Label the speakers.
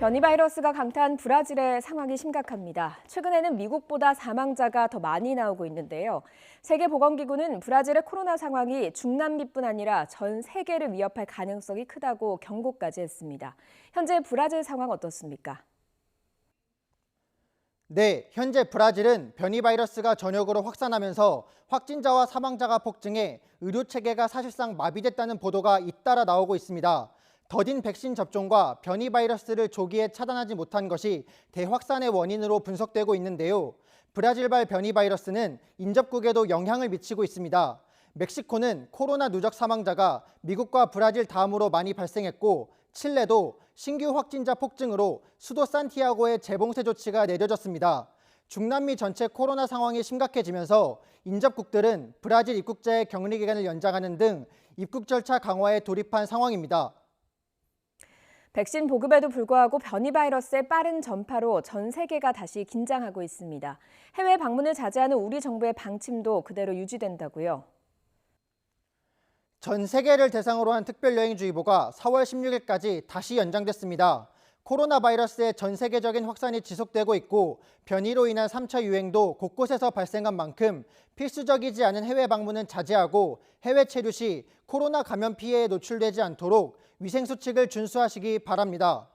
Speaker 1: 변이 바이러스가 강타한 브라질의 상황이 심각합니다. 최근에는 미국보다 사망자가 더 많이 나오고 있는데요. 세계보건기구는 브라질의 코로나 상황이 중남미뿐 아니라 전 세계를 위협할 가능성이 크다고 경고까지 했습니다. 현재 브라질 상황 어떻습니까?
Speaker 2: 네, 현재 브라질은 변이 바이러스가 전역으로 확산하면서 확진자와 사망자가 폭증해 의료 체계가 사실상 마비됐다는 보도가 잇따라 나오고 있습니다. 더딘 백신 접종과 변이 바이러스를 조기에 차단하지 못한 것이 대확산의 원인으로 분석되고 있는데요. 브라질발 변이 바이러스는 인접국에도 영향을 미치고 있습니다. 멕시코는 코로나 누적 사망자가 미국과 브라질 다음으로 많이 발생했고 칠레도 신규 확진자 폭증으로 수도 산티아고의 재봉쇄 조치가 내려졌습니다. 중남미 전체 코로나 상황이 심각해지면서 인접국들은 브라질 입국자의 격리 기간을 연장하는 등 입국 절차 강화에 돌입한 상황입니다.
Speaker 1: 백신 보급에도 불구하고 변이 바이러스의 빠른 전파로 전 세계가 다시 긴장하고 있습니다. 해외 방문을 자제하는 우리 정부의 방침도 그대로 유지된다고요.
Speaker 2: 전 세계를 대상으로 한 특별여행주의보가 4월 16일까지 다시 연장됐습니다. 코로나 바이러스의 전 세계적인 확산이 지속되고 있고 변이로 인한 3차 유행도 곳곳에서 발생한 만큼 필수적이지 않은 해외 방문은 자제하고 해외 체류 시 코로나 감염 피해에 노출되지 않도록 위생 수칙을 준수하시기 바랍니다.